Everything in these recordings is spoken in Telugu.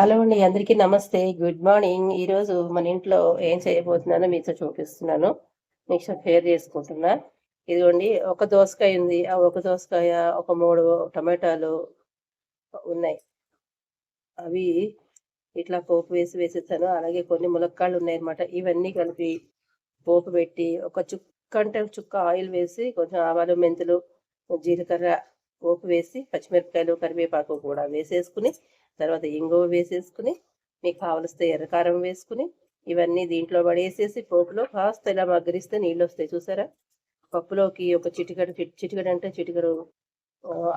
హలో అండి అందరికీ నమస్తే. గుడ్ మార్నింగ్ ఈరోజు మన ఇంట్లో ఏం చేయబోతున్నానో మీతో చూపిస్తున్నాను. మీకు షేర్ చేసుకుంటున్నా. ఇదిగోండి ఒక దోసకాయ ఉంది. ఆ ఒక దోసకాయ ఒక మూడు టమాటాలు ఉన్నాయి. అవి ఇట్లా పోపు వేసి వేసేస్తాను. అలాగే కొన్ని ములక్కాళ్ళు ఉన్నాయన్నమాట. ఇవన్నీ కలిపి పోపు పెట్టి ఒక చుక్క అంటే చుక్క ఆయిల్ వేసి కొంచెం ఆవాలు మెంతులు జీలకర్ర పోపు వేసి పచ్చిమిరపకాయలు కరివేపాకు కూడా వేసేసుకుని తర్వాత ఇంగువ వేసేసుకుని మీకు కావలిస్తే ఎర్రకారం వేసుకుని ఇవన్నీ దీంట్లో పడేసేసి పోపులో కాస్త ఇలా మగ్గరిస్తే నీళ్ళు వస్తాయి చూసారా? పప్పులోకి ఒక చిటికడు చిటికడు అంటే చిటికడు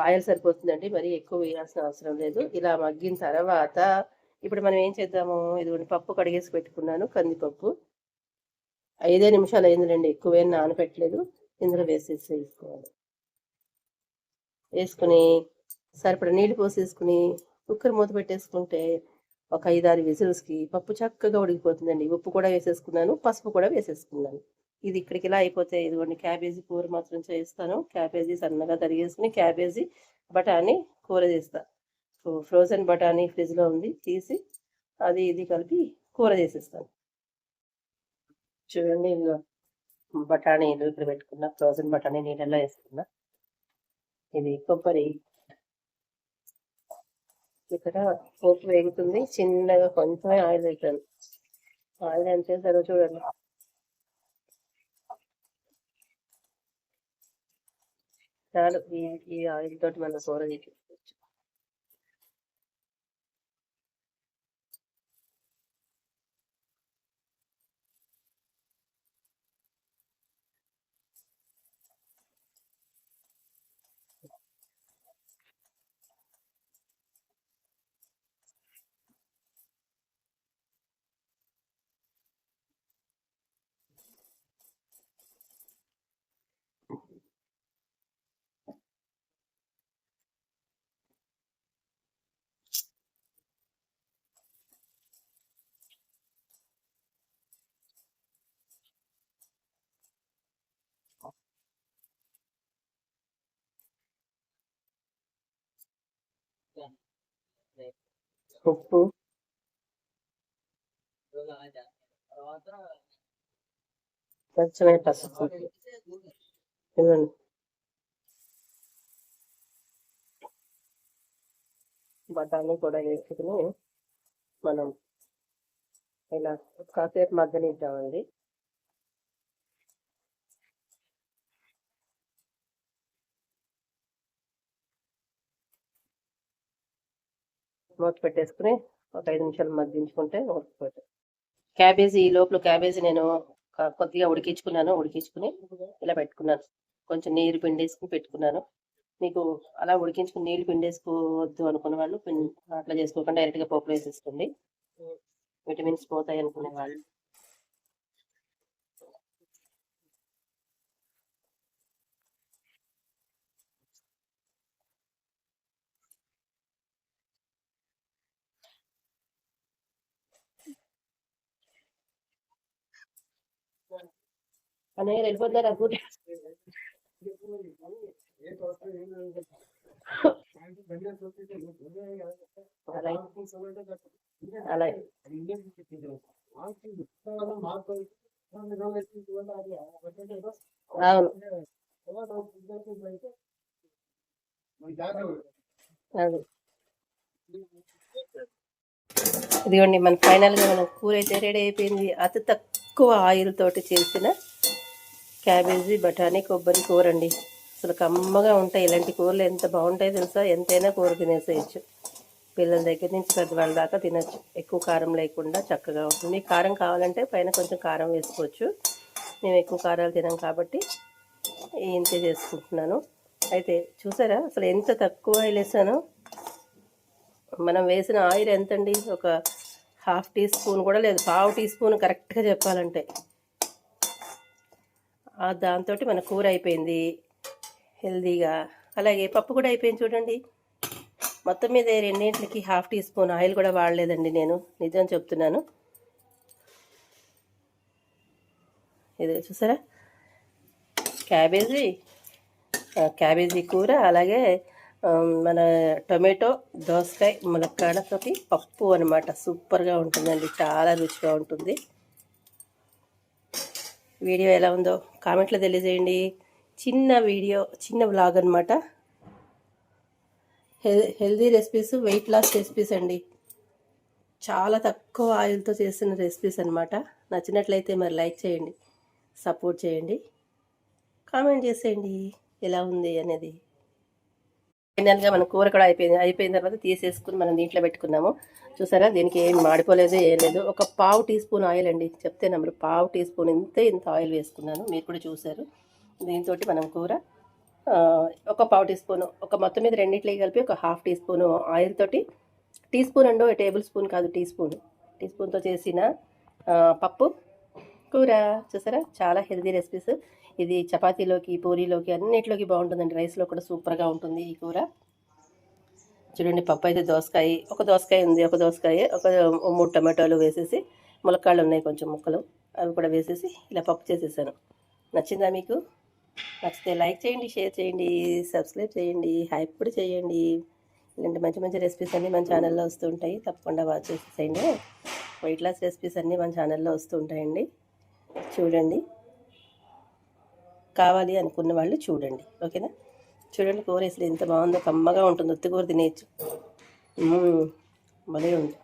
ఆయిల్ సరిపోతుందండి. మరి ఎక్కువ వేయాల్సిన అవసరం లేదు. ఇలా మగ్గిన తర్వాత ఇప్పుడు మనం ఏం చేద్దాము? ఇదిగోండి పప్పు కడిగేసి పెట్టుకున్నాను కందిపప్పు. ఐదే నిమిషాలు అయిందిలేండి ఎక్కువేం నానపెట్టలేదు. ఇందులో వేసేసి వేసుకోవాలి. వేసుకుని సరిపడ నీళ్ళు పోసేసుకుని కుక్కర్ మూత పెట్టేసుకుంటే ఒక ఐదారు విజిల్స్కి పప్పు చక్కగా ఉడికిపోతుందండి. ఉప్పు కూడా వేసేసుకున్నాను పసుపు కూడా వేసేసుకున్నాను. ఇది ఇక్కడికి ఇలా అయిపోతే ఇదిగోండి క్యాబేజీ కూర మాత్రం చేస్తాను క్యాబేజీ సన్నగా తరిగేసుకుని క్యాబేజీ బఠానీ కూర చేస్తా. ఫ్రోజన్ బఠానీ ఫ్రిడ్జ్లో ఉంది తీసి అది ఇది కలిపి కూర చేసేస్తాను. చూడండి బఠానీ బఠానీలు ఇక్కడ పెట్టుకున్నా ఫ్రోజన్ బఠానీ నీళ్ళల్లో వేసుకున్నా. ఇది కొబ్బరి ఇక్కడ పోపు వేగుతుంది. చిన్నగా కొంచెం ఆయిల్ వేసాను ఆయిల్ ఎంత వేసారో చూడండి. చాలు ఈ ఈ ఆయిల్ తోటి మన కూర తీసుకోవచ్చు ఉప్పు. కొంచెమే పసుపు ఇవ్వండి. బఠానీ కూడా వేసుకుని మనం ఇలా కాసేపు మగ్గనిద్దామండి. మూత పెట్టేసుకుని ఒక ఐదు నిమిషాలు మగ్గించుకుంటే ఉడికిపోతుంది. క్యాబేజీ ఈ లోపల క్యాబేజీ నేను కొద్దిగా ఉడికించుకున్నాను ఉడికించుకుని ఇలా పెట్టుకున్నాను. కొంచెం నీరు పిండేసుకుని పెట్టుకున్నాను. మీకు అలా ఉడికించుకుని నీళ్ళు పిండేసుకోవద్దు అనుకునే వాళ్ళు అట్లా చేసుకోకుండా డైరెక్ట్గా పోపులో వేసేసుకోండి. విటమిన్స్ పోతాయి అనుకునే వాళ్ళు. అన్నయ్య వెళ్ళిపోతున్నారు అనుకుంటే అలాగే అవును ఇదిగోండి మన ఫైనల్గా మన కూర అయితే రెడీ అయిపోయింది. అతి తక్కువ ఆయిల్ తోటి చేసిన క్యాబేజీ బఠానీ కొబ్బరి కూర అండి అసలు కమ్మగా ఉంటాయి. ఇలాంటి కూరలు ఎంత బాగుంటాయో తెలుసా? ఎంతైనా కూర తినేసేయచ్చు. పిల్లల దగ్గర నుంచి పెద్దవాళ్ళ దాకా తినచ్చు. ఎక్కువ కారం లేకుండా చక్కగా ఉంటుంది. కారం కావాలంటే పైన కొంచెం కారం వేసుకోవచ్చు. మేము ఎక్కువ కారాలు తినాం కాబట్టి ఇంతే చేసుకుంటున్నాను. అయితే చూసారా? అసలు ఎంత తక్కువ ఆయిల్ వేసానో. మనం వేసిన ఆయిల్ ఎంతండి? ఒక హాఫ్ టీ స్పూన్ కూడా లేదు. పావు టీ స్పూన్ కరెక్ట్గా చెప్పాలంటే. దాంతో మన కూర అయిపోయింది. హెల్దీగా. అలాగే పప్పు కూడా అయిపోయింది చూడండి. మొత్తం మీద రెండింటికి హాఫ్ టీ స్పూన్ ఆయిల్ కూడా వాడలేదండి నేను. నిజం చెప్తున్నాను. ఇది చూసారా? క్యాబేజీ క్యాబేజీ కూర అలాగే మన టొమాటో దోసకాయ ములక్కాడతోటి పప్పు అనమాట సూపర్గా ఉంటుందండి. చాలా రుచిగా ఉంటుంది. వీడియో ఎలా ఉందో కామెంట్లో తెలియజేయండి. చిన్న వీడియో చిన్న వ్లాగ్ అనమాట హెల్ healthy recipes weight loss recipes అండి. చాలా తక్కువ ఆయిల్తో చేసిన రెసిపీస్ అనమాట నచ్చినట్లయితే మరి లైక్ చేయండి సపోర్ట్ చేయండి. కామెంట్ చేసేయండి ఎలా ఉంది అనేది. ఫైనల్గా మన కూర కూడా అయిపోయింది. అయిపోయిన తర్వాత తీసేసుకుని మనం దీంట్లో పెట్టుకున్నాము. చూసారా? దీనికి ఏం మాడిపోలేదు ఏం లేదు. ఒక పావు టీ స్పూన్ ఆయిల్ అండి. చెప్తే నమ్మరు పావు టీ స్పూన్ ఇంతే ఇంత ఆయిల్ వేసుకున్నాను. మీరు కూడా చూసారు దీంతో మనం కూర ఒక పావు టీ స్పూన్ ఒక మొత్తం మీద రెండింటికి కలిపి ఒక హాఫ్ టీ స్పూన్ ఆయిల్ తోటి టీ స్పూన్ అండో టేబుల్ స్పూన్ కాదు టీ స్పూన్. టీ స్పూన్తో చేసిన పప్పు కూర చూసారా? చాలా హెల్తీ రెసిపీస్. ఇది చపాతీలోకి పూరీలోకి అన్నిటిలోకి బాగుంటుందండి. రైస్లో కూడా సూపర్గా ఉంటుంది ఈ కూర. చూడండి పప్పు అయితే దోసకాయ ఒక దోసకాయ ఉంది ఒక దోసకాయ ఒక మూడు టమాటోలు వేసేసి ములక్కాళ్ళు ఉన్నాయి కొంచెం ముక్కలు అవి కూడా వేసేసి ఇలా పప్పు చేసేసాను. నచ్చిందా మీకు? నచ్చితే లైక్ చేయండి షేర్ చేయండి సబ్స్క్రైబ్ చేయండి హైప్ కూడా చేయండి. ఇలాంటి మంచి మంచి రెసిపీస్ అన్నీ మన ఛానల్లో వస్తుంటాయి తప్పకుండా వాచ్ చేసేసేయండి. వెయిట్ లాస్ రెసిపీస్ అన్నీ మన ఛానల్లో వస్తూ ఉంటాయండి. చూడండి. కావాలి అనుకున్న వాళ్ళు చూడండి. ఓకేనా? చూడండి కూర అసలు ఎంత బాగుందో కమ్మగా ఉంటుంది ఒత్తికూర తినేయచ్చు. భలే ఉంది.